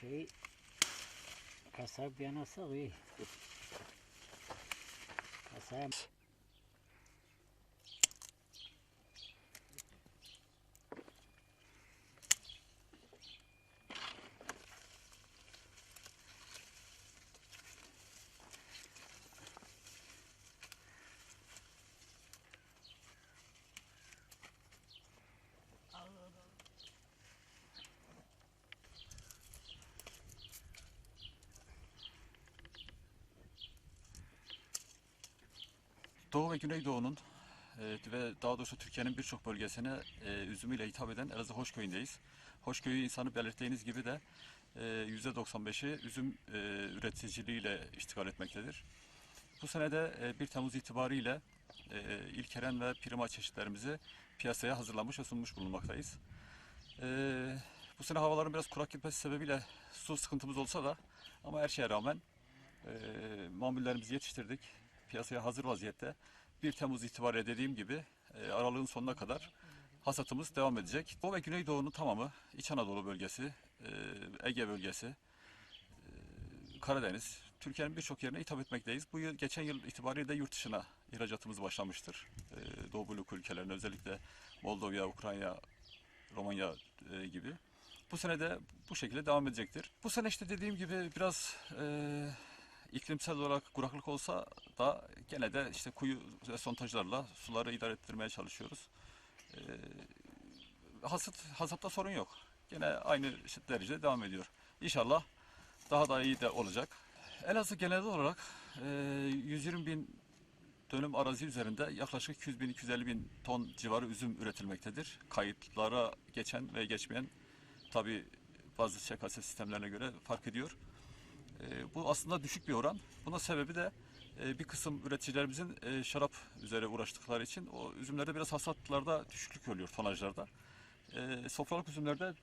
şey kasap yanasak iyi. Kasap Doğu ve Güneydoğu'nun e, ve daha doğrusu Türkiye'nin birçok bölgesine e, üzümüyle hitap eden Elazığ Hoşköy'ündeyiz. Hoşköy'ü insanı belirttiğiniz gibi de e, %95'i üzüm e, üreticiliğiyle iştigal etmektedir. Bu sene de e, 1 Temmuz itibariyle e, İlkeren ve Prima çeşitlerimizi piyasaya hazırlamış ve sunmuş bulunmaktayız. E, bu sene havaların biraz kurak gitmesi sebebiyle su sıkıntımız olsa da ama her şeye rağmen e, mamullerimizi yetiştirdik. Piyasaya hazır vaziyette. 1 Temmuz itibariyle dediğim gibi e, aralığın sonuna kadar hasatımız devam edecek. Doğu ve Güneydoğu'nun tamamı İç Anadolu bölgesi, e, Ege bölgesi, e, Karadeniz, Türkiye'nin birçok yerine hitap etmekteyiz. Bu yıl, geçen yıl itibariyle de yurt dışına ihracatımız başlamıştır. Doğu blok ülkelerine özellikle Moldova, Ukrayna, Romanya gibi. Bu sene de bu şekilde devam edecektir. Bu sene işte dediğim gibi biraz e, iklimsel olarak kuraklık olsa da gene de işte kuyu ve sontajlarla suları idare ettirmeye çalışıyoruz. E, hasat, hasatta sorun yok. Gene aynı derecede devam ediyor. İnşallah daha da iyi de olacak. Elazığ genel olarak e, 120 bin dönüm arazi üzerinde yaklaşık 200 bin 250 bin ton civarı üzüm üretilmektedir. Kayıtlara geçen ve geçmeyen tabi bazı ÇKS sistemlerine göre fark ediyor. E, bu aslında düşük bir oran. Buna sebebi de e, bir kısım üreticilerimizin e, şarap üzere uğraştıkları için o üzümlerde biraz hasatlarda düşüklük oluyor tonajlarda. E, sofralık üzümlerde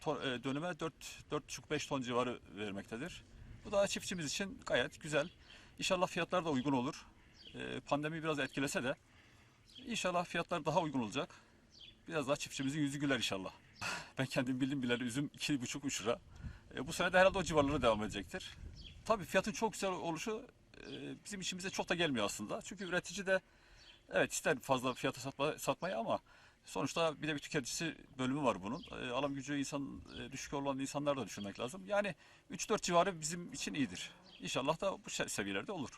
to- e, dönüme 4 4,5-5 ton civarı vermektedir. Bu da çiftçimiz için gayet güzel. İnşallah fiyatlar da uygun olur. Pandemi biraz etkilese de inşallah fiyatlar daha uygun olacak. Biraz daha çiftçimizin yüzü güler inşallah. Ben kendim bildim bileli üzüm 2,5-3 lira. E, bu sene de herhalde o civarlara devam edecektir. Tabii fiyatın çok güzel oluşu e, bizim işimize çok da gelmiyor aslında. Çünkü üretici de evet ister fazla fiyata satma, satmayı ama sonuçta bir de bir tüketicisi bölümü var bunun. E, alım gücü insan e, düşük olan insanlar da düşünmek lazım. Yani 3-4 civarı bizim için iyidir. İnşallah da bu se- seviyelerde olur.